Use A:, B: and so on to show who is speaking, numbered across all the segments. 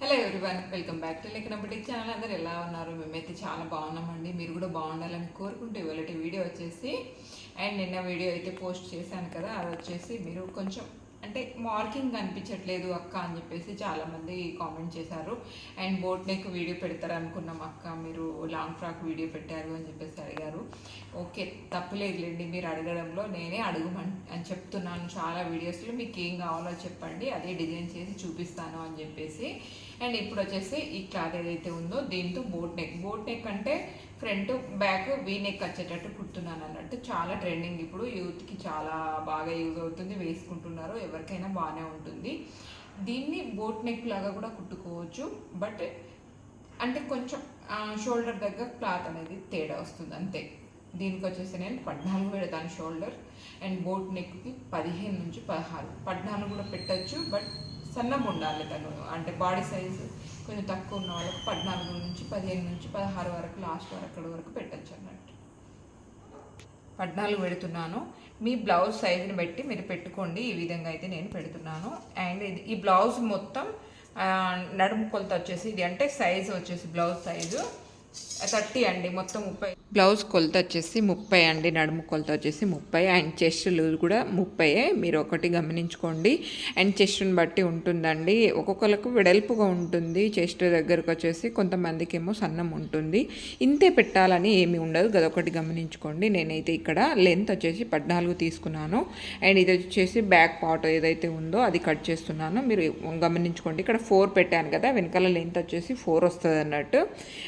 A: Hello everyone welcome back to లెక్కన channel అందరు ఎలా ఉన్నారు? మేమైతే చాలా బాగున్నామండి. మీరు కూడా బాగుండాలని కోరుకుంటే ఇవాళ వీడియో వచ్చేసి అండ్ నిన్న వీడియో అయితే పోస్ట్ చేశాను కదా అది వచ్చేసి మీరు కొంచెం అంటే మార్కింగ్ కనిపించట్లేదు అక్క అని చెప్పేసి చాలామంది కామెంట్ చేశారు. అండ్ బోట్ నెక్ వీడియో పెడతారు అనుకున్నాం అక్క మీరు లాంగ్ ఫ్రాక్ వీడియో పెట్టారు అని చెప్పేసి అడిగారు. ఓకే తప్పులేదులేండి మీరు అడగడంలో నేనే అడుగుమని అని చెప్తున్నాను. చాలా వీడియోస్లో మీకు ఏం కావాలో చెప్పండి అదే డిజైన్ చేసి చూపిస్తాను అని చెప్పేసి అండ్ ఇప్పుడు వచ్చేసి ఈ క్లాత్ ఏదైతే ఉందో దీంతో బోట్ నెక్ బోట్ నెక్ అంటే ఫ్రంట్ బ్యాక్ వీ నెక్ వచ్చేటట్టు కుడుతున్నాను అన్నట్టు. చాలా ట్రెండింగ్ ఇప్పుడు. యూత్కి చాలా బాగా యూజ్ అవుతుంది. వేసుకుంటున్నారు. ఎవరికైనా బాగానే ఉంటుంది. దీన్ని బోట్ నెక్ లాగా కూడా కుట్టుకోవచ్చు. బట్ అంటే కొంచెం షోల్డర్ దగ్గర క్లాత్ అనేది తేడా వస్తుంది. అంతే. దీనికి వచ్చేసి నేను పద్నాలుగు పెడతాను షోల్డర్ అండ్ బోట్ నెక్కి పదిహేను నుంచి పదహారు. పద్నాలుగు కూడా పెట్టచ్చు. బట్ సన్నం ఉండాలి తను. అంటే బాడీ సైజు కొంచెం తక్కువ ఉన్న వాళ్ళకి పద్నాలుగు నుంచి పదిహేను నుంచి పదహారు వరకు లాస్ట్ వరకు వరకు పెట్టచ్చు అన్నట్టు. పద్నాలుగు పెడుతున్నాను. మీ బ్లౌజ్ సైజుని బట్టి మీరు పెట్టుకోండి. ఈ విధంగా అయితే నేను పెడుతున్నాను. అండ్ ఇది ఈ బ్లౌజ్ మొత్తం నడుము కొలత వచ్చేసి ఇది అంటే సైజు వచ్చేసి బ్లౌజ్ సైజు. థర్టీ అండి మొత్తం ముప్పై బ్లౌజ్ కొలత వచ్చేసి ముప్పై అండి నడుము కొలత వచ్చేసి ముప్పై. అండ్ చెస్ట్ లూజ్ కూడా ముప్పైయే మీరు ఒకటి గమనించుకోండి. అండ్ చెస్ట్ని బట్టి ఉంటుందండి. ఒక్కొక్కరికి వెడల్పుగా ఉంటుంది. చెస్ట్ దగ్గరకు వచ్చేసి కొంతమందికి ఏమో సన్నం ఉంటుంది. ఇంతే పెట్టాలని ఏమీ ఉండదు. గదొకటి గమనించుకోండి. నేనైతే ఇక్కడ లెంత్ వచ్చేసి పద్నాలుగు తీసుకున్నాను. అండ్ ఇది వచ్చేసి బ్యాక్ పార్ట్ ఏదైతే ఉందో అది కట్ చేస్తున్నాను. మీరు గమనించుకోండి. ఇక్కడ ఫోర్ పెట్టాను కదా వెనకాల లెంత్ వచ్చేసి ఫోర్ వస్తుంది అన్నట్టు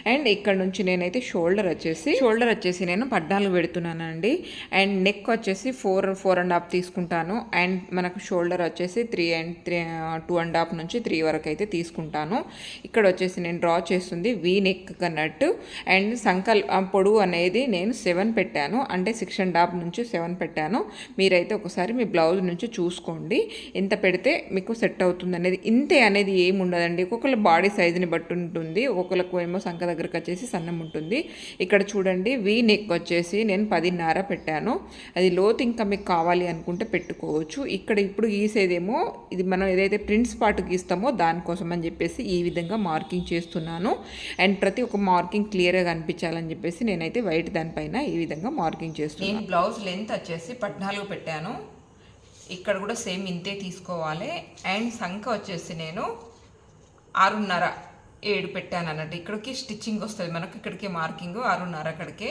A: అండ్ ఇక్కడ నుంచి నేనైతే షోల్డర్ వచ్చేసి షోల్డర్ వచ్చేసి నేను పద్నాలుగు పెడుతున్నానండి. అండ్ నెక్ వచ్చేసి ఫోర్ ఫోర్ అండ్ హాఫ్ తీసుకుంటాను. అండ్ మనకు షోల్డర్ వచ్చేసి three and three two and half నుంచి త్రీ వరకు అయితే తీసుకుంటాను. ఇక్కడ వచ్చేసి నేను డ్రా చేస్తుంది వీ నెక్ అన్నట్టు అండ్ సంకల్ ఆ పొడవు అనేది నేను సెవెన్ పెట్టాను. అంటే సిక్స్ అండ్ హాఫ్ నుంచి సెవెన్ పెట్టాను. మీరైతే ఒకసారి మీ బ్లౌజ్ నుంచి చూసుకోండి. ఎంత పెడితే మీకు సెట్ అవుతుంది అనేది ఇంతే అనేది ఏమి ఉండదండి ఒక్కొక్కరి బాడీ సైజుని బట్టి ఉంటుంది. ఒక్కొక్కరికి ఏమో సంఖ దగ్గరకు వచ్చేసి సన్నం ఉంటుంది. ఇక్కడ చూడండి. వీ నెక్ వచ్చేసి నేను పదిన్నర పెట్టాను. అది లోతు ఇంకా మీకు కావాలి అనుకుంటే పెట్టుకోవచ్చు. ఇక్కడ ఇప్పుడు గీసేదేమో ఇది మనం ఏదైతే ప్రింట్స్ పార్ట్ గీస్తామో దానికోసం అని చెప్పేసి ఈ విధంగా మార్కింగ్ చేస్తున్నాను. అండ్ ప్రతి ఒక్క మార్కింగ్ క్లియర్గా కనిపించాలని చెప్పేసి నేనైతే వైట్ దానిపైన ఈ విధంగా మార్కింగ్ చేస్తున్నాను. నేను బ్లౌజ్ లెంత్ వచ్చేసి పద్నాలుగు పెట్టాను. ఇక్కడ కూడా సేమ్ ఇంతే తీసుకోవాలి. అండ్ సంఖ వచ్చేసి నేను ఆరున్నర ఏడు పెట్టాను అన్నట్టు ఇక్కడికి స్టిచ్చింగ్ వస్తుంది. మనకు ఇక్కడికి మార్కింగ్ ఆరున్నర అక్కడికి.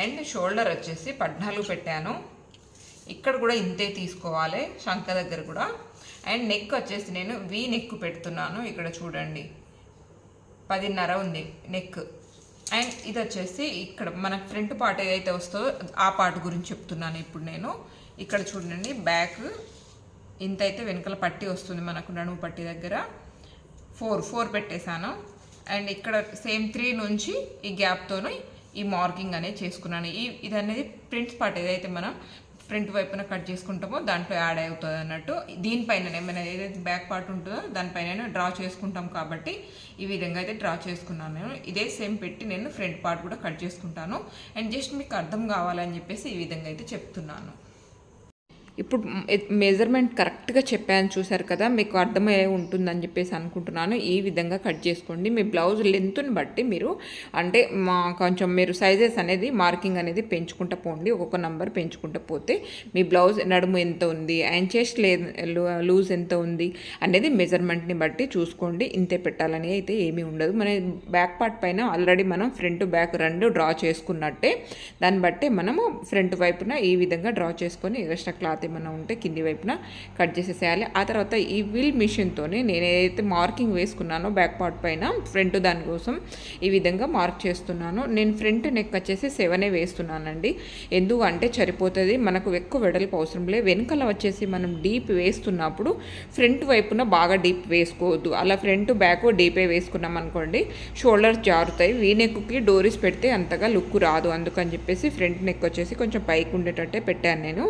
A: అండ్ షోల్డర్ వచ్చేసి పద్నాలుగు పెట్టాను. ఇక్కడ కూడా ఇంతే తీసుకోవాలి. శంఖ దగ్గర కూడా. అండ్ నెక్ వచ్చేసి నేను వి నెక్ పెడుతున్నాను. ఇక్కడ చూడండి. పదిన్నర ఉంది నెక్ అండ్ ఇది వచ్చేసి ఇక్కడ మన ఫ్రంట్ పార్ట్ ఏదైతే వస్తుందో ఆ పార్ట్ గురించి చెప్తున్నాను ఇప్పుడు నేను. ఇక్కడ చూడండి బ్యాక్ ఇంత అయితే వెనకాల పట్టి వస్తుంది మనకు నడుము పట్టి దగ్గర. ఫోర్ ఫోర్ పెట్టేశాను. అండ్ ఇక్కడ సేమ్ త్రీ నుంచి ఈ గ్యాప్తో ఈ మార్కింగ్ అనేది చేసుకున్నాను. ఈ ఇది అనేది ప్రింట్స్ పార్ట్ ఏదైతే మనం ఫ్రంట్ వైపున కట్ చేసుకుంటామో దాంట్లో యాడ్ అవుతుంది అన్నట్టు. దీనిపైన ఏమైనా ఏదైతే బ్యాక్ పార్ట్ ఉంటుందో దానిపైన డ్రా చేసుకుంటాం కాబట్టి ఈ విధంగా అయితే డ్రా చేసుకున్నాను నేను. ఇదే సేమ్ పెట్టి నేను ఫ్రంట్ పార్ట్ కూడా కట్ చేసుకుంటాను. అండ్ జస్ట్ మీకు అర్థం కావాలని చెప్పేసి ఈ విధంగా అయితే చెప్తున్నాను. ఇప్పుడు మెజర్మెంట్ కరెక్ట్గా చెప్పాను చూసారు కదా మీకు అర్థమయ్యే ఉంటుందని చెప్పేసి అనుకుంటున్నాను. ఈ విధంగా కట్ చేసుకోండి. మీ బ్లౌజ్ లెంత్ని బట్టి మీరు అంటే మా కొంచెం మీరు సైజెస్ అనేది మార్కింగ్ అనేది పెంచుకుంటూ పోండి. ఒక్కొక్క నంబర్ పెంచుకుంటూ పోతే మీ బ్లౌజ్ నడుము ఎంత ఉంది అండ్ చెస్ట్ లే లూజ్ ఎంత ఉంది అనేది మెజర్మెంట్ని బట్టి చూసుకోండి. ఇంతే పెట్టాలని అయితే ఏమీ ఉండదు. మన బ్యాక్ పార్ట్ పైన ఆల్రెడీ మనం ఫ్రంట్ బ్యాక్ రెండు డ్రా చేసుకున్నట్టే దాన్ని బట్టి మనము ఫ్రంట్ వైపున ఈ విధంగా డ్రా చేసుకొని ఎక్స్ట్రా క్లాత్ ఏమైనా ఉంటే కింది వైపున కట్ చేసేసేయాలి. ఆ తర్వాత ఈ విల్ మిషన్తోనే నేను ఏదైతే మార్కింగ్ వేసుకున్నానో బ్యాక్ పార్ట్ పైన ఫ్రంట్ దానికోసం ఈ విధంగా మార్క్ చేస్తున్నాను. నేను ఫ్రంట్ నెక్ వచ్చేసి సెవెనే వేస్తున్నానండి. ఎందుకంటే సరిపోతుంది మనకు ఎక్కువ వెడల్పు అవసరం లేదు వెనకాల వచ్చేసి మనం డీప్ వేస్తున్నప్పుడు ఫ్రంట్ వైపున బాగా డీప్ వేసుకోవద్దు. అలా ఫ్రంట్ బ్యాక్ డీపే వేసుకున్నాం అనుకోండి షోల్డర్స్ జారుతాయి. వీ నెక్కి డోరీస్ పెడితే అంతగా లుక్ రాదు. అందుకని చెప్పేసి ఫ్రంట్ నెక్ వచ్చేసి కొంచెం పైకి ఉండేటట్టే పెట్టాను నేను.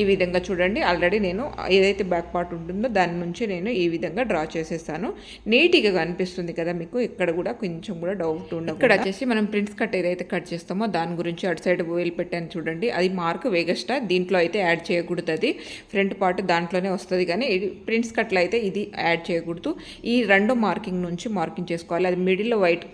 A: ఈ విధంగా విధంగా చూడండి. ఆల్రెడీ నేను ఏదైతే బ్యాక్ పార్ట్ ఉంటుందో దాని నుంచి నేను ఈ విధంగా డ్రా చేసేస్తాను నీట్గా కనిపిస్తుంది కదా మీకు. ఇక్కడ కూడా కొంచెం కూడా డౌట్ ఉండదు ఇక్కడ వచ్చేసి మనం ప్రింట్స్ కట్ ఏదైతే కట్ చేస్తామో దాని గురించి అటు సైడ్ వేలు పెట్టాను చూడండి. అది మార్క్ వేగస్టా. దీంట్లో అయితే యాడ్ చేయకూడదు అది ఫ్రంట్ పార్ట్ దాంట్లోనే వస్తుంది కానీ ఇది ప్రింట్స్ కట్లు అయితే ఇది యాడ్ చేయకూడదు. ఈ రెండు మార్కింగ్ నుంచి మార్కింగ్ చేసుకోవాలి. అది మిడిల్లో వైట్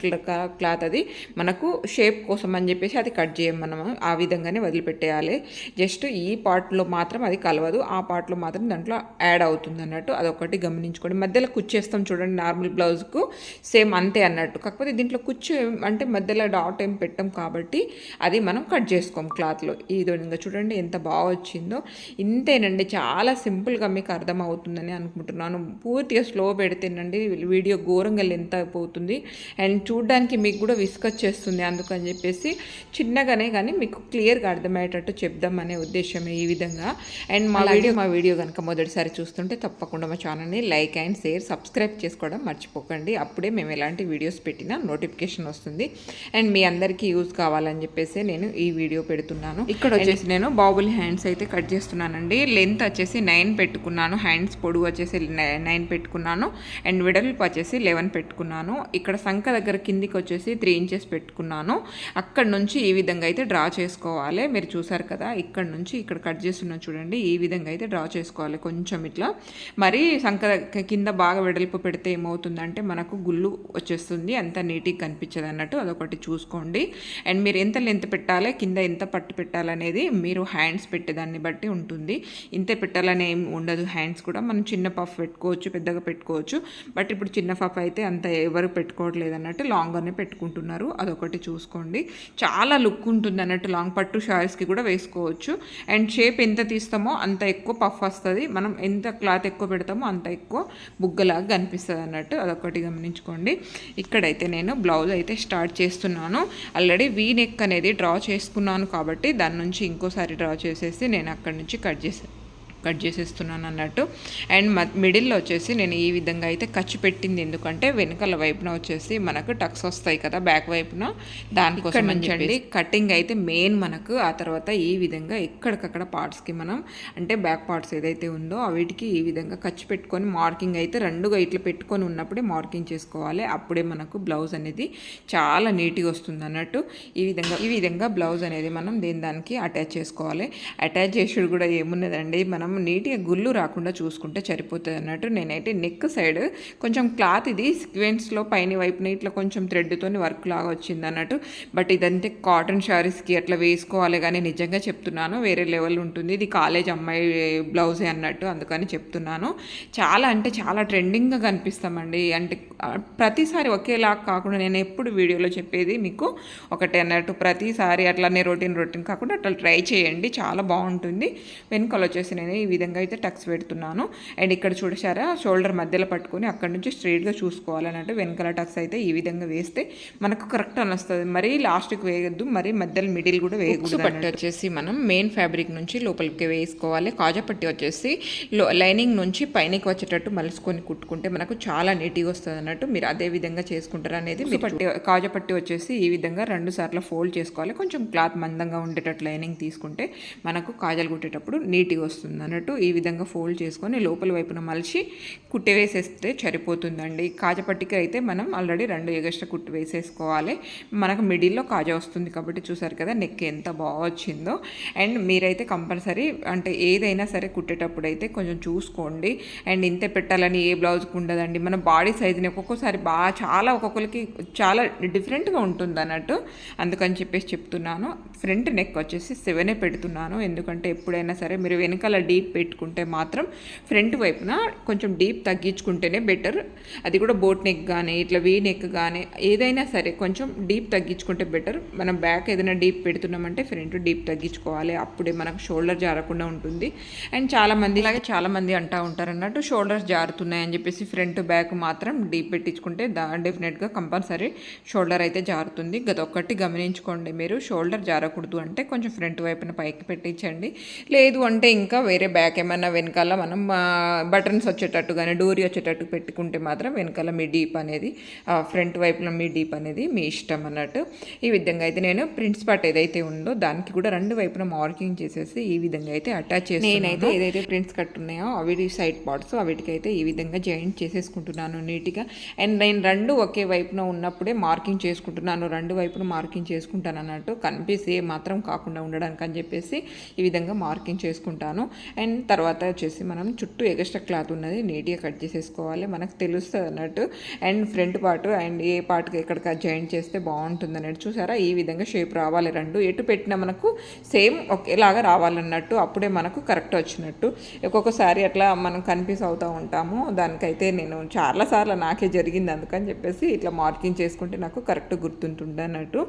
A: క్లాత్ అది. మనకు షేప్ కోసం అని చెప్పేసి అది కట్ చేయం మనం. ఆ విధంగానే వదిలిపెట్టేయాలి. జస్ట్ ఈ పార్ట్లో మాత్రం అది కలవదు. ఆ పార్ట్లో మాత్రం దాంట్లో యాడ్ అవుతుంది అన్నట్టు అదొకటి గమనించుకోండి. మధ్యలో కుచ్చేస్తాం చూడండి నార్మల్ బ్లౌజ్కు సేమ్ అంతే అన్నట్టు. కాకపోతే దీంట్లో కుచ్చు అంటే మధ్యలో డాట్ ఏం పెట్టాం కాబట్టి అది మనం కట్ చేసుకోం క్లాత్లో. ఈ విధంగా చూడండి ఎంత బాగా వచ్చిందో. ఇంతేనండి చాలా సింపుల్గా మీకు అర్థమవుతుందని అనుకుంటున్నాను. పూర్తిగా స్లో పెడితేనండి వీడియో ఘోరంగా లెంత్ అయిపోతుంది. అండ్ చూడడానికి మీకు కూడా విసుకొచ్చేస్తుంది అందుకని చెప్పేసి చిన్నగానే కానీ మీకు క్లియర్గా అర్థమయ్యేటట్టు చెప్దామనే ఉద్దేశమే ఈ విధంగా. అండ్ మా వీడియో మా వీడియో కనుక మొదటిసారి చూస్తుంటే తప్పకుండా మా ఛానల్ని లైక్ అండ్ షేర్ సబ్స్క్రైబ్ చేసుకోవడం మర్చిపోకండి. అప్పుడే మేము ఎలాంటి వీడియోస్ పెట్టినా నోటిఫికేషన్ వస్తుంది. అండ్ మీ అందరికీ యూజ్ కావాలని చెప్పేసి నేను ఈ వీడియో పెడుతున్నాను. ఇక్కడ వచ్చేసి నేను బాబుల్ హ్యాండ్స్ అయితే కట్ చేస్తున్నానండి. లెంత్ వచ్చేసి నైన్ పెట్టుకున్నాను. హ్యాండ్స్ పొడుగు వచ్చేసి నైన్ పెట్టుకున్నాను. అండ్ వెడల్పు వచ్చేసి లెవెన్ పెట్టుకున్నాను. ఇక్కడ సంఖ దగ్గర కిందికి వచ్చేసి త్రీ ఇంచెస్ పెట్టుకున్నాను. అక్కడ నుంచి ఈ విధంగా అయితే డ్రా చేసుకోవాలి. మీరు చూసారు కదా ఇక్కడ నుంచి ఇక్కడ కట్ చేస్తున్నాను చూడండి. ఈ విధంగా అయితే డ్రా చేసుకోవాలి కొంచెం ఇట్లా. మరి సంక కింద బాగా వెడల్పు పెడితే ఏమవుతుందంటే మనకు గుళ్ళు వచ్చేస్తుంది అంత నీట్గా కనిపించదు అన్నట్టు అదొకటి చూసుకోండి. అండ్ మీరు ఎంత లెంత్ పెట్టాలి కింద ఎంత పట్టు పెట్టాలనేది మీరు హ్యాండ్స్ పెట్టేదాన్ని బట్టి ఉంటుంది. ఇంతే పెట్టాలని ఏం ఉండదు హ్యాండ్స్ కూడా. మనం చిన్న పఫ్ పెట్టుకోవచ్చు పెద్దగా పెట్టుకోవచ్చు. బట్ ఇప్పుడు చిన్న పఫ్ అయితే అంత ఎవరు పెట్టుకోవట్లేదు అన్నట్టు లాంగ్గానే పెట్టుకుంటున్నారు. అదొకటి చూసుకోండి. చాలా లుక్ ఉంటుంది అన్నట్టు లాంగ్ పట్టు షార్ట్స్కి కూడా వేసుకోవచ్చు. అండ్ షేప్ ఎంత తీస్తాం తీస్తామో అంత ఎక్కువ పఫ్ వస్తుంది. మనం ఎంత క్లాత్ ఎక్కువ పెడతామో అంత ఎక్కువ బుగ్గలాగా కనిపిస్తుంది అన్నట్టు అదొకటి గమనించుకోండి. ఇక్కడైతే నేను బ్లౌజ్ అయితే స్టార్ట్ చేస్తున్నాను. ఆల్రెడీ వీ నెక్ అనేది డ్రా చేసుకున్నాను కాబట్టి దాని నుంచి ఇంకోసారి డ్రా చేసేసి నేను అక్కడి నుంచి కట్ చేసి కట్ చేసేస్తున్నాను అన్నట్టు. అండ్ మిడిల్లో వచ్చేసి నేను ఈ విధంగా అయితే ఖర్చు పెట్టింది. ఎందుకంటే వెనకాల వైపున వచ్చేసి మనకు టక్స్ వస్తాయి కదా బ్యాక్ వైపున. దానికోసం అండి కటింగ్ అయితే మెయిన్ మనకు ఆ తర్వాత ఈ విధంగా ఎక్కడికక్కడ పార్ట్స్కి మనం అంటే బ్యాక్ పార్ట్స్ ఏదైతే ఉందో వీటికి ఈ విధంగా ఖర్చు పెట్టుకొని మార్కింగ్ అయితే రెండుగా ఇట్లా పెట్టుకొని ఉన్నప్పుడే మార్కింగ్ చేసుకోవాలి. అప్పుడే మనకు బ్లౌజ్ అనేది చాలా నీట్గా వస్తుంది అన్నట్టు. ఈ విధంగా ఈ విధంగా బ్లౌజ్ అనేది మనం దేని దానికి అటాచ్ చేసుకోవాలి. అటాచ్ చేసుడు కూడా ఏమున్నదండి? మనం నీట్గా గుళ్ళు రాకుండా చూసుకుంటే సరిపోతుంది అన్నట్టు నేనైతే నెక్ సైడ్ కొంచెం క్లాత్ ఇది సీక్వెన్స్లో పైన వైపున ఇట్లా కొంచెం థ్రెడ్తోని వర్క్ లాగా వచ్చింది అన్నట్టు. బట్ ఇదంతే కాటన్ శారీస్కి అట్లా వేసుకోవాలి కానీ నిజంగా చెప్తున్నాను వేరే లెవెల్ ఉంటుంది. ఇది కాలేజ్ అమ్మాయి బ్లౌజే అన్నట్టు అందుకని చెప్తున్నాను. చాలా అంటే చాలా ట్రెండింగ్గా కనిపిస్తామండి. అంటే ప్రతిసారి ఒకేలా కాకుండా నేను ఎప్పుడు వీడియోలో చెప్పేది మీకు ఒకటే అన్నట్టు ప్రతిసారి అట్లానే రొటీన్ రొటీన్ కాకుండా అట్లా ట్రై చేయండి. చాలా బాగుంటుంది. వెనకాల వచ్చేసి నేను ఈ విధంగా అయితే టక్స్ పెడుతున్నాను. అండ్ ఇక్కడ చూసారా షోల్డర్ మధ్యలో పట్టుకొని అక్కడ నుంచి స్ట్రైట్గా చూసుకోవాలన్నట్టు వెనకాల టక్స్ అయితే ఈ విధంగా వేస్తే మనకు కరెక్ట్ అని వస్తుంది. మరీ లాస్ట్కి వేయొద్దు మరీ మధ్యలో మిడిల్ కూడా వేయకూడదు పట్టి వచ్చేసి మనం మెయిన్ ఫ్యాబ్రిక్ నుంచి లోపలికి వేసుకోవాలి. కాజా పట్టి వచ్చేసి లైనింగ్ నుంచి పైనకి వచ్చేటట్టు మలుసుకొని కుట్టుకుంటే మనకు చాలా నీట్గా వస్తుంది అన్నట్టు మీరు అదే విధంగా చేసుకుంటారు అనేది మీరు పట్టి కాజా పట్టి వచ్చేసి ఈ విధంగా రెండు సార్లు ఫోల్డ్ చేసుకోవాలి. కొంచెం క్లాత్ మందంగా ఉండేటట్టు లైనింగ్ తీసుకుంటే మనకు కాజాలు కుట్టేటప్పుడు నీట్గా వస్తుంది అన్నట్టు ఈ విధంగా ఫోల్డ్ చేసుకొని లోపల వైపున మలిచి కుట్టి వేసేస్తే సరిపోతుందండి. కాజపట్టికి అయితే మనం ఆల్రెడీ రెండు ఎగస్ట్రా కుట్టి వేసేసుకోవాలి. మనకు మిడిల్లో కాజా వస్తుంది కాబట్టి చూసారు కదా నెక్ ఎంత బాగా వచ్చిందో. అండ్ మీరైతే కంపల్సరీ అంటే ఏదైనా సరే కుట్టేటప్పుడు అయితే కొంచెం చూసుకోండి. అండ్ ఇంతే పెట్టాలని ఏ బ్లౌజ్కి ఉండదండి. మన బాడీ సైజుని ఒక్కొక్కసారి బాగా చాలా ఒక్కొక్కరికి చాలా డిఫరెంట్గా ఉంటుంది అన్నట్టు అందుకని చెప్పేసి చెప్తున్నాను. ఫ్రంట్ నెక్ వచ్చేసి సెవెనే పెడుతున్నాను. ఎందుకంటే ఎప్పుడైనా సరే మీరు వెనకాల డీప్ పెట్టుకుంటే మాత్రం ఫ్రంట్ వైపున కొంచెం డీప్ తగ్గించుకుంటేనే బెటర్. అది కూడా బోట్ నెక్ కానీ ఇట్లా వీ నెక్ కానీ ఏదైనా సరే కొంచెం డీప్ తగ్గించుకుంటే బెటర్. మనం బ్యాక్ ఏదైనా డీప్ పెడుతున్నామంటే ఫ్రంట్ డీప్ తగ్గించుకోవాలి. అప్పుడే మనకు షోల్డర్ జారకుండా ఉంటుంది. అండ్ చాలామంది ఇలాగే చాలామంది అంటూ ఉంటారు అన్నట్టు షోల్డర్స్ జారుతున్నాయి అని చెప్పేసి ఫ్రంట్ బ్యాక్ మాత్రం డీప్ పెట్టించుకుంటే దా డెఫినెట్గా కంపల్సరీ షోల్డర్ అయితే జారుతుంది. గత ఒక్కటి గమనించుకోండి మీరు. షోల్డర్ జారకూడదు అంటే కొంచెం ఫ్రంట్ వైపున పైకి పెట్టించండి. లేదు అంటే ఇంకా వేరే బ్యాక్ ఏమన్నా వెనకాల మనం బటన్స్ వచ్చేటట్టు కానీ డోరీ వచ్చేటట్టు పెట్టుకుంటే మాత్రం వెనకాల మీ డీప్ అనేది ఫ్రంట్ వైపులో మీ డీప్ అనేది మీ ఇష్టం అన్నట్టు. ఈ విధంగా అయితే నేను ప్రింట్స్ పార్ట్ ఏదైతే ఉందో దానికి కూడా రెండు వైపున మార్కింగ్ చేసేసి ఈ విధంగా అయితే అటాచ్ చేసి నేనైతే ఏదైతే ప్రింట్స్ కట్ ఉన్నాయో అవి సైడ్ పార్ట్స్ వీటికైతే ఈ విధంగా జాయింట్ చేసేసుకుంటున్నాను నీట్గా. అండ్ నేను రెండు ఒకే వైపున ఉన్నప్పుడే మార్కింగ్ చేసుకుంటున్నాను. రెండు వైపున మార్కింగ్ చేసుకుంటాను అన్నట్టు కనిపిసి మాత్రం కాకుండా ఉండడానికి అని చెప్పేసి ఈ విధంగా మార్కింగ్ చేసుకుంటాను. అండ్ తర్వాత వచ్చేసి మనం చుట్టూ ఎగస్ట్రా క్లాత్ ఉన్నది నీట్గా కట్ చేసేసుకోవాలి. మనకు తెలుస్తుంది అన్నట్టు. అండ్ ఫ్రంట్ పార్ట్ అండ్ ఏ పార్ట్కి ఎక్కడ జాయింట్ చేస్తే బాగుంటుంది అన్నట్టు చూసారా? ఈ విధంగా షేప్ రావాలి రెండు. ఎటు పెట్టినా మనకు సేమ్ ఒకేలాగా రావాలన్నట్టు అప్పుడే మనకు కరెక్ట్ వచ్చినట్టు. ఒక్కొక్కసారి అట్లా మనం కన్ఫ్యూజ్ అవుతూ ఉంటాము. దానికైతే నేను చాలాసార్లు నాకే జరిగింది అందుకని చెప్పేసి ఇట్లా మార్కింగ్ చేసుకుంటే నాకు కరెక్ట్ గుర్తుంటుండే అన్నట్టు.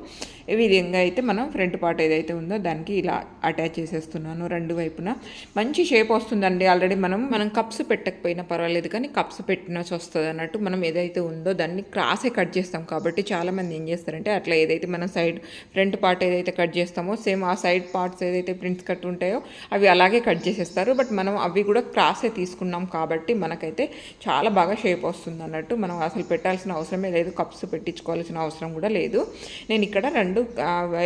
A: ఈ విధంగా అయితే మనం ఫ్రంట్ పార్ట్ ఏదైతే ఉందో దానికి ఇలా అటాచ్ చేసేస్తున్నాను రెండు వైపున. మంచి షేప్ వస్తుందండి. ఆల్రెడీ మనం మనం కప్స్ పెట్టకపోయినా పర్వాలేదు కానీ కప్స్ పెట్టినచ్చు వస్తుంది అన్నట్టు మనం ఏదైతే ఉందో దాన్ని క్రాసే కట్ చేస్తాం కాబట్టి చాలామంది ఏం చేస్తారంటే అట్లా ఏదైతే మనం సైడ్ ఫ్రంట్ పార్ట్ ఏదైతే కట్ చేస్తామో సేమ్ ఆ సైడ్ పార్ట్స్ ఏదైతే ప్రింట్స్ కట్ ఉంటాయో అవి అలాగే కట్ చేసేస్తారు. బట్ మనం అవి కూడా క్రాసే తీసుకున్నాం కాబట్టి మనకైతే చాలా బాగా షేప్ వస్తుంది అన్నట్టు మనం అసలు పెట్టాల్సిన అవసరమే లేదు. కప్స్ పెట్టించుకోవాల్సిన అవసరం కూడా లేదు. నేను ఇక్కడ రెండు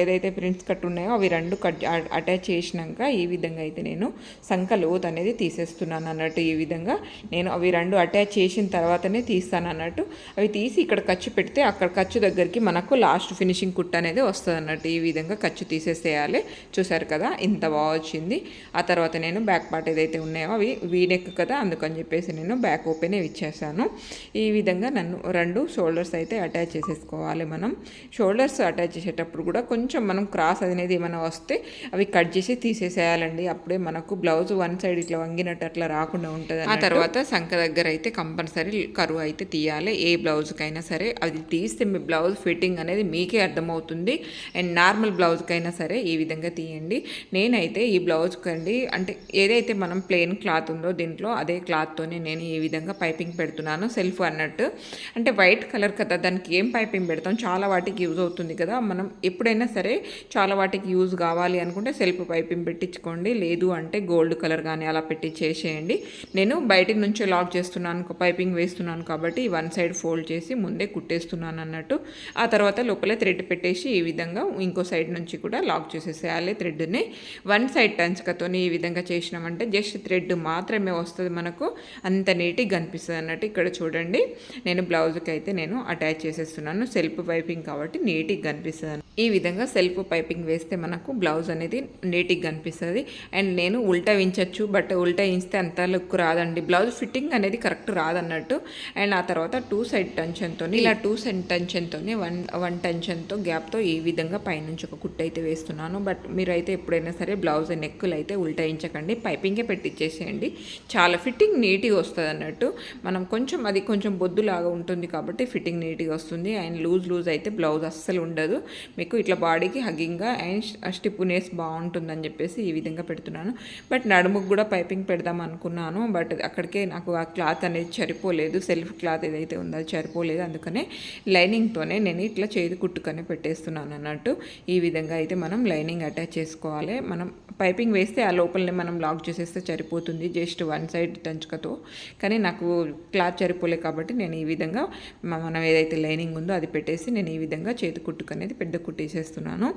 A: ఏదైతే ప్రింట్స్ కట్ ఉన్నాయో అవి రెండు కట్ అటాచ్ చేసినాక ఈ విధంగా అయితే నేను సంఖ లోత్ అనేది తీసేస్తున్నాను అన్నట్టు ఈ విధంగా. నేను అవి రెండు అటాచ్ చేసిన తర్వాతనే తీస్తాను అన్నట్టు. అవి తీసి ఇక్కడ ఖర్చు పెడితే అక్కడ ఖర్చు దగ్గరికి మనకు లాస్ట్ ఫినిషింగ్ కుట్ అనేది వస్తుంది అన్నట్టు ఈ విధంగా ఖర్చు తీసేసేయాలి. చూసారు కదా ఇంత బాగా వచ్చింది. ఆ తర్వాత నేను బ్యాక్ పార్ట్ ఏదైతే ఉన్నాయో అవి వీనెక్ కదా అందుకని చెప్పేసి నేను బ్యాక్ ఓపెన్ ఇచ్చేసాను. ఈ విధంగా నన్ను రెండు షోల్డర్స్ అయితే అటాచ్ చేసేసుకోవాలి మనం. షోల్డర్స్ అటాచ్ చేసే చేసేటప్పుడు కూడా కొంచెం మనం క్రాస్ అనేది ఏమైనా వస్తే అవి కట్ చేసి తీసేసేయాలండి. అప్పుడే మనకు బ్లౌజ్ వన్ సైడ్ ఇట్లా వంగినట్టు అట్లా రాకుండా ఉంటుంది ఆ తర్వాత సంఖ దగ్గర అయితే కంపల్సరీ కరువు అయితే తీయాలి. ఏ బ్లౌజ్కైనా సరే అది తీస్తే మీ బ్లౌజ్ ఫిట్టింగ్ అనేది మీకే అర్థమవుతుంది. అండ్ నార్మల్ బ్లౌజ్కైనా సరే ఈ విధంగా తీయండి. నేనైతే ఈ బ్లౌజ్కి అండి అంటే ఏదైతే మనం ప్లెయిన్ క్లాత్ ఉందో దీంట్లో అదే క్లాత్తోనే నేను ఈ విధంగా పైపింగ్ పెడుతున్నాను సెల్ఫ్ అన్నట్టు. అంటే వైట్ కలర్ కదా దానికి ఏం పైపింగ్ పెడతాం? చాలా వాటికి యూజ్ అవుతుంది కదా మనం ఎప్పుడైనా సరే చాలా వాటికి యూజ్ కావాలి అనుకుంటే సెల్ఫ్ పైపింగ్ పెట్టించుకోండి. లేదు అంటే గోల్డ్ కలర్ కానీ అలా పెట్టి చేసేయండి. నేను బయట నుంచి లాక్ చేస్తున్నాను పైపింగ్ వేస్తున్నాను కాబట్టి వన్ సైడ్ ఫోల్డ్ చేసి ముందే కుట్టేస్తున్నాను అన్నట్టు. ఆ తర్వాత లోపల థ్రెడ్ పెట్టేసి ఈ విధంగా ఇంకో సైడ్ నుంచి కూడా లాక్ చేసేసేయాలి థ్రెడ్ని. వన్ సైడ్ టంచ్కతో ఈ విధంగా చేసినామంటే జస్ట్ థ్రెడ్ మాత్రమే వస్తుంది మనకు. అంత నీట్గా కనిపిస్తుంది అన్నట్టు ఇక్కడ చూడండి. నేను బ్లౌజ్కి అయితే నేను అటాచ్ చేసేస్తున్నాను సెల్ఫ్ పైపింగ్ కాబట్టి నీట్గా కనిపిస్తుంది and ఈ విధంగా సెల్ఫ్ పైపింగ్ వేస్తే మనకు బ్లౌజ్ అనేది నీట్గా కనిపిస్తుంది. అండ్ నేను ఉల్టా వించచ్చు బట్ ఉల్టా వించితే అంత లుక్ రాదండి. బ్లౌజ్ ఫిట్టింగ్ అనేది కరెక్ట్ రాదన్నట్టు. అండ్ ఆ తర్వాత టూ సైడ్ టెన్షన్తో ఇలా టూ సైడ్ టెన్షన్తో వన్ వన్ టెన్షన్తో గ్యాప్తో ఈ విధంగా పైనుంచి ఒక కుట్టు అయితే వేస్తున్నాను. బట్ మీరైతే ఎప్పుడైనా సరే బ్లౌజ్ నెక్కులు అయితే ఉల్టాయించకండి పైపింగే పెట్టించేసేయండి చాలా ఫిట్టింగ్ నీట్గా వస్తుంది అన్నట్టు మనం కొంచెం అది కొంచెం బొద్దులాగా ఉంటుంది కాబట్టి ఫిట్టింగ్ నీట్గా వస్తుంది. అండ్ లూజ్ లూజ్ అయితే బ్లౌజ్ అస్సలు ఉండదు. మీకు ఇట్లా బాడీకి హగ్గింగ్గా అండ్ స్టిప్పునేస్ బాగుంటుందని చెప్పేసి ఈ విధంగా పెడుతున్నాను. బట్ నడుముకు కూడా పైపింగ్ పెడదాం అనుకున్నాను. బట్ అక్కడికే నాకు ఆ క్లాత్ అనేది సరిపోలేదు. సెల్ఫ్ క్లాత్ ఏదైతే ఉందో అది సరిపోలేదు. అందుకనే లైనింగ్తోనే నేను ఇట్లా చేతి కుట్టుకనే పెట్టేస్తున్నాను అన్నట్టు. ఈ విధంగా అయితే మనం లైనింగ్ అటాచ్ చేసుకోవాలి. మనం పైపింగ్ వేస్తే ఆ లోపలనే మనం లాక్ చేసేస్తే సరిపోతుంది. జస్ట్ వన్ సైడ్ టంచుకతో కానీ నాకు క్లాత్ సరిపోలే కాబట్టి నేను ఈ విధంగా మనం ఏదైతే లైనింగ్ ఉందో అది పెట్టేసి నేను ఈ విధంగా చేతి కుట్టుకు అనేది పెద్ద కుట్టేసేస్తున్నాను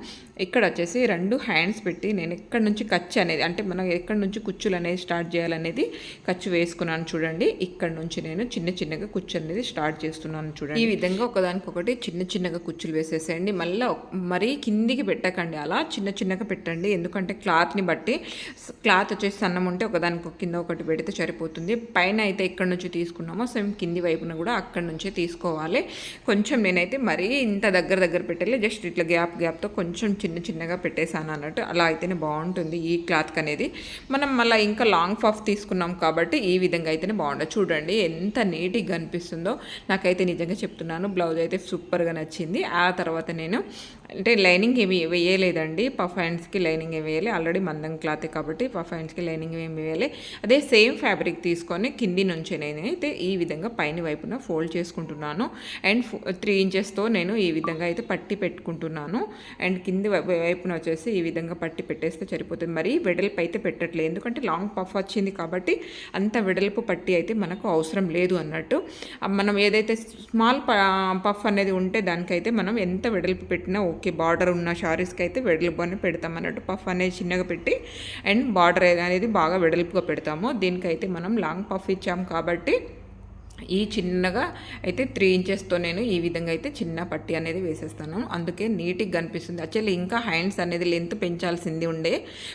A: ఇక్కడ వచ్చేసి రెండు హ్యాండ్స్ పెట్టి నేను ఎక్కడి నుంచి ఖర్చు అనేది అంటే మనం ఎక్కడి నుంచి కుచ్చులు అనేది స్టార్ట్ చేయాలనేది ఖర్చు వేసుకున్నాను చూడండి. ఇక్కడ నుంచి నేను చిన్న చిన్నగా కుచ్చు అనేది స్టార్ట్ చేస్తున్నాను చూడండి. ఈ విధంగా ఒకదానికొకటి చిన్న చిన్నగా కుచ్చులు వేసేసేయండి. మళ్ళీ మరీ కిందికి పెట్టకండి అలా చిన్న చిన్నగా పెట్టండి. ఎందుకంటే క్లాత్ని బట్టి క్లాత్ వచ్చేసి సన్నం ఉంటే ఒకదానికి కింద ఒకటి పెడితే సరిపోతుంది. పైన అయితే ఎక్కడి నుంచి తీసుకున్నామో సేమ్ కింది వైపున కూడా అక్కడి నుంచే తీసుకోవాలి. కొంచెం నేనైతే మరీ ఇంత దగ్గర దగ్గర పెట్టాలి జస్ట్ ఇట్లా గ్యాప్ గ్యాప్తో కొంచెం చిన్న చిన్నగా పెట్టేశాను అన్నట్టు. అలా అయితేనే బాగుంటుంది ఈ క్లాత్ అనేది మనం మళ్ళీ ఇంకా లాంగ్ ఫాఫ్ తీసుకున్నాం కాబట్టి ఈ విధంగా అయితేనే బాగుంటుంది చూడండి ఎంత నీట్గా అనిపిస్తుందో. నాకైతే నిజంగా చెప్తున్నాను బ్లౌజ్ అయితే సూపర్గా నచ్చింది. ఆ తర్వాత నేను అంటే లైనింగ్ ఏమి వేయలేదండి. పఫ్ హ్యాండ్స్కి లైనింగ్ ఏమి వేయాలి. ఆల్రెడీ మందం క్లాత్ కాబట్టి పఫ్ హ్యాండ్స్కి లైనింగ్ ఏమి వేయాలి. అదే సేమ్ ఫ్యాబ్రిక్ తీసుకొని కింది నుంచి నేనైతే ఈ విధంగా పైన వైపున ఫోల్డ్ చేసుకుంటున్నాను. అండ్ త్రీ ఇంచెస్తో నేను ఈ విధంగా అయితే పట్టి పెట్టుకుంటున్నాను. పెడుతున్నాను అండ్ కింది వైపున వచ్చేసి ఈ విధంగా పట్టి పెట్టేస్తే సరిపోతుంది. మరి వెడల్పు అయితే పెట్టట్లేదు. ఎందుకంటే లాంగ్ పఫ్ వచ్చింది కాబట్టి అంత వెడల్పు పట్టి అయితే మనకు అవసరం లేదు అన్నట్టు. మనం ఏదైతే స్మాల్ పఫ్ అనేది ఉంటే దానికైతే మనం ఎంత వెడల్పు పెట్టినా ఓకే బార్డర్ ఉన్న శారీస్కి అయితే వెడల్పు అని పెడతాం అన్నట్టు. పఫ్ అనేది చిన్నగా పెట్టి అండ్ బార్డర్ అనేది బాగా వెడల్పుగా పెడతాము. దీనికైతే మనం లాంగ్ పఫ్ ఇచ్చాం కాబట్టి ఈ చిన్నగా అయితే త్రీ ఇంచెస్తో నేను ఈ విధంగా అయితే చిన్న పట్టి అనేది వేసేస్తాను. అందుకే నీట్గా కనిపిస్తుంది. యాక్చువల్లీ ఇంకా హ్యాండ్స్ అనేది లెంత్ పెంచాల్సింది ఉండే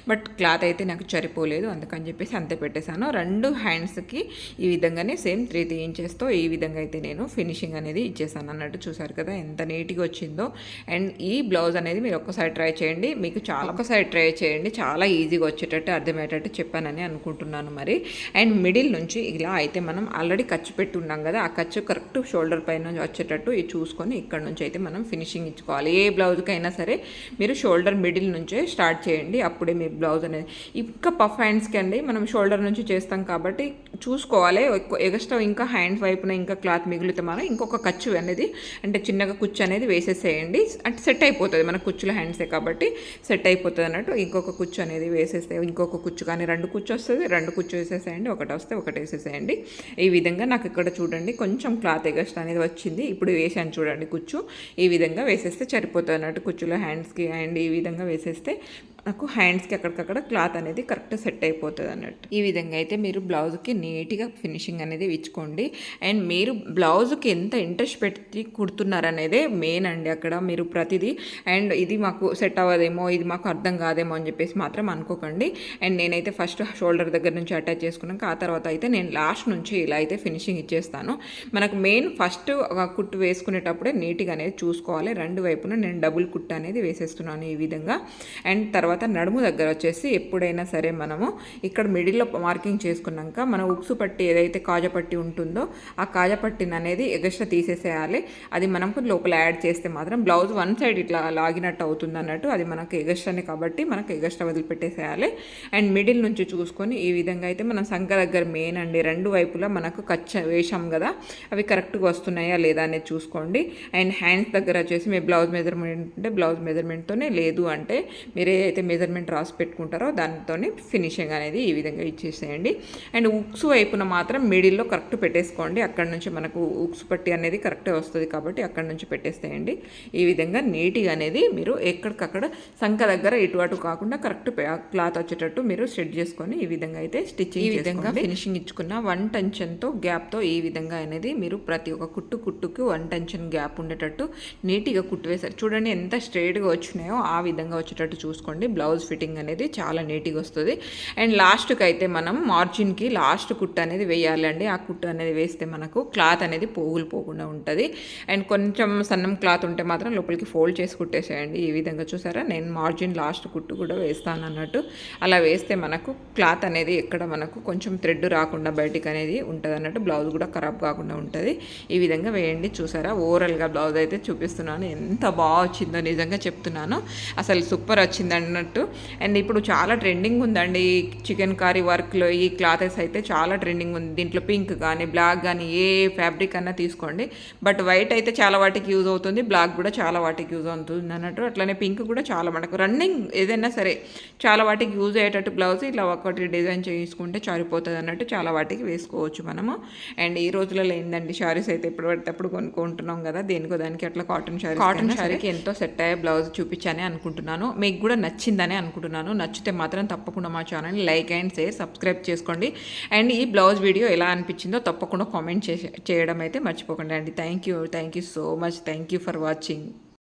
A: బట్ క్లాత్ అయితే నాకు సరిపోలేదు. అందుకని చెప్పేసి అంతే పెట్టేశాను. రెండు హ్యాండ్స్కి ఈ విధంగానే సేమ్ త్రీ త్రీ ఇంచెస్తో ఈ విధంగా అయితే నేను ఫినిషింగ్ అనేది ఇచ్చేసాను అన్నట్టు చూసారు కదా ఎంత నీట్గా వచ్చిందో. అండ్ ఈ బ్లౌజ్ అనేది మీరు ఒక్కసారి ట్రై చేయండి. మీకు చాలా ఒక్కసారి ట్రై చేయండి. చాలా ఈజీగా వచ్చేటట్టు అర్థమయ్యేటట్టు చెప్పానని అనుకుంటున్నాను మరి. అండ్ మిడిల్ నుంచి ఇలా అయితే మనం ఆల్రెడీ ఖర్చు పెట్టి ఉన్నాం కదా ఆ ఖర్చు కరెక్ట్ షోల్డర్ పైన వచ్చేటట్టు ఇది చూసుకొని ఇక్కడ నుంచి అయితే మనం ఫినిషింగ్ ఇచ్చుకోవాలి. ఏ బ్లౌజ్కైనా సరే మీరు షోల్డర్ మిడిల్ నుంచే స్టార్ట్ చేయండి అప్పుడే మీ బ్లౌజ్ అనేది. ఇంకా పఫ్ హ్యాండ్స్కి అండి మనం షోల్డర్ నుంచి చేస్తాం కాబట్టి చూసుకోవాలి. ఎగస్ట్రా ఇంకా హ్యాండ్స్ వైపున ఇంకా క్లాత్ మిగిలితే మనం ఇంకొక ఖర్చు అనేది అంటే చిన్నగా కుచ్చు అనేది వేసేసేయండి. అంటే సెట్ అయిపోతుంది మన కుచ్చుల హ్యాండ్సే కాబట్టి సెట్ అయిపోతుంది అన్నట్టు ఇంకొక కుచ్చు అనేది వేసేస్తే ఇంకొక కుచ్చు కానీ రెండు కుచ్చు వస్తుంది రెండు కుచ్చు వేసేసేయండి ఒకటి వస్తే ఒకటి వేసేసేయండి. ఈ విధంగా నాకు ఇక్కడ ఇక్కడ చూడండి కొంచెం క్లాత్ ఎగస్ట్ అనేది వచ్చింది. ఇప్పుడు వేసాను చూడండి కుచ్చు. ఈ విధంగా వేసేస్తే సరిపోతుంది అన్నట్టు కుచ్చులో హ్యాండ్స్కి అండ్ ఈ విధంగా వేసేస్తే నాకు హ్యాండ్స్కి అక్కడికక్కడ క్లాత్ అనేది కరెక్ట్ సెట్ అయిపోతుంది అన్నట్టు. ఈ విధంగా అయితే మీరు బ్లౌజ్కి నీట్గా ఫినిషింగ్ అనేది ఇచ్చుకోండి. అండ్ మీరు బ్లౌజ్కి ఎంత ఇంట్రెస్ట్ పెట్టి కుడుతున్నారనేదే మెయిన్ అండి అక్కడ మీరు ప్రతిదీ. అండ్ ఇది మాకు సెట్ అవ్వదేమో ఇది మాకు అర్థం కాదేమో అని చెప్పేసి మాత్రం అనుకోకండి. అండ్ నేనైతే ఫస్ట్ షోల్డర్ దగ్గర నుంచి అటాచ్ చేసుకున్నాక ఆ తర్వాత అయితే నేను లాస్ట్ నుంచి ఇలా అయితే ఫినిషింగ్ ఇచ్చేస్తాను. మనకు మెయిన్ ఫస్ట్ కుట్టు వేసుకునేటప్పుడే నీట్గా అనేది చూసుకోవాలి. రెండు వైపున నేను డబుల్ కుట్టు అనేది వేసేస్తున్నాను ఈ విధంగా. అండ్ తర్వాత తర్వాత నడుము దగ్గర వచ్చేసి ఎప్పుడైనా సరే మనము ఇక్కడ మిడిల్లో మార్కింగ్ చేసుకున్నాక మన ఉక్సు పట్టి ఏదైతే కాజపట్టి ఉంటుందో ఆ కాజపట్టిని అనేది ఎగస్ట్రా తీసేసేయాలి. అది మనకు లోపల యాడ్ చేస్తే మాత్రం బ్లౌజ్ వన్ సైడ్ ఇట్లా లాగినట్టు అవుతుంది అన్నట్టు అది మనకు ఎగస్ట్రానే కాబట్టి మనకు ఎగస్ట్రా వదిలిపెట్టేసేయాలి. అండ్ మిడిల్ నుంచి చూసుకొని ఈ విధంగా అయితే మనం సంఖ దగ్గర మెయిన్ అండి రెండు వైపులా మనకు కచ్చ వేషం కదా అవి కరెక్ట్గా వస్తున్నాయా లేదా అనేది చూసుకోండి. అండ్ హ్యాండ్స్ దగ్గర వచ్చేసి మీ బ్లౌజ్ మెజర్మెంట్ అంటే బ్లౌజ్ మెజర్మెంట్తోనే లేదు అంటే మీరు ఏదైతే మెజర్మెంట్ రాసి పెట్టుకుంటారో దానితోనే ఫినిషింగ్ అనేది ఈ విధంగా ఇచ్చేసేయండి. అండ్ ఉక్స్ వైపున మాత్రం మిడిల్లో కరెక్ట్ పెట్టేసుకోండి. అక్కడ నుంచి మనకు ఉక్స్ పట్టి అనేది కరెక్టే వస్తుంది కాబట్టి అక్కడ నుంచి పెట్టేసేయండి. ఈ విధంగా నీట్గా అనేది మీరు ఎక్కడికక్కడ సంఖ దగ్గర ఇటు అటు కాకుండా కరెక్ట్ క్లాత్ వచ్చేటట్టు మీరు సెట్ చేసుకొని ఈ విధంగా అయితే స్టిచ్చింగ్ ఈ విధంగా ఫినిషింగ్ ఇచ్చుకున్న వన్ టెన్షన్తో గ్యాప్తో ఈ విధంగా అనేది మీరు ప్రతి ఒక్క కుట్టు కుట్టుకు వన్ టెన్షన్ గ్యాప్ ఉండేటట్టు నీట్గా కుట్టు వేశారు చూడండి ఎంత స్ట్రైట్గా వచ్చినాయో ఆ విధంగా వచ్చేటట్టు చూసుకోండి. బ్లౌజ్ ఫిట్టింగ్ అనేది చాలా నీట్గా వస్తుంది. అండ్ లాస్ట్కి అయితే మనం మార్జిన్కి లాస్ట్ కుట్టు అనేది వేయాలండి. ఆ కుట్టు అనేది వేస్తే మనకు క్లాత్ అనేది పోగులు పోకుండా ఉంటుంది. అండ్ కొంచెం సన్నం క్లాత్ ఉంటే మాత్రం లోపలికి ఫోల్డ్ చేసి కుట్టేసేయండి. ఈ విధంగా చూసారా? నేను మార్జిన్ లాస్ట్ కుట్టు కూడా వేస్తాను అన్నట్టు. అలా వేస్తే మనకు క్లాత్ అనేది ఎక్కడ మనకు కొంచెం థ్రెడ్ రాకుండా బయటికి అనేది ఉంటుంది అన్నట్టు. బ్లౌజ్ కూడా ఖరాబ్ కాకుండా ఉంటుంది. ఈ విధంగా వేయండి. చూసారా? ఓవరాల్గా బ్లౌజ్ అయితే చూపిస్తున్నాను. ఎంత బాగా వచ్చిందో నిజంగా చెప్తున్నాను. అసలు సూపర్ వచ్చిందండి. అన్నట్టు. అండ్ ఇప్పుడు చాలా ట్రెండింగ్ ఉందండి. చికెన్ కర్రీ వర్క్లో ఈ క్లాతెస్ అయితే చాలా ట్రెండింగ్ ఉంది. దీంట్లో పింక్ కానీ బ్లాక్ కానీ ఏ ఫ్యాబ్రిక్ అన్నా తీసుకోండి. బట్ వైట్ అయితే చాలా వాటికి యూజ్ అవుతుంది. బ్లాక్ కూడా చాలా వాటికి యూజ్ అవుతుంది అన్నట్టు. అట్లనే పింక్ కూడా చాలా మనకు రన్నింగ్ ఏదైనా సరే చాలా వాటికి యూజ్ అయ్యేటట్టు బ్లౌజ్ ఇలా ఒకటి డిజైన్ చేసుకుంటే సరిపోతుంది అన్నట్టు చాలా వాటికి వేసుకోవచ్చు మనము. అండ్ ఈ రోజులలో ఏంటండి శారీస్ అయితే ఎప్పుడు పడితే అప్పుడు కొనుక్కుంటున్నాం కదా. దేనికో దానికి అట్లా కాటన్ శారీ కాటన్ శారీకి ఎంతో సెట్ అయ్యే బ్లౌజ్ చూపించానే అనుకుంటున్నాను. మీకు కూడా నచ్చిందని అనుకుంటున్నాను. నచ్చితే మాత్రం తప్పకుండా మా ఛానల్ని లైక్ అండ్ షేర్ సబ్స్క్రైబ్ చేసుకోండి. అండ్ ఈ బ్లౌజ్ వీడియో ఎలా అనిపించిందో తప్పకుండా కామెంట్ చేయడం అయితే మర్చిపోకండి. అండి thank you. Thank you so much. Thank you for watching.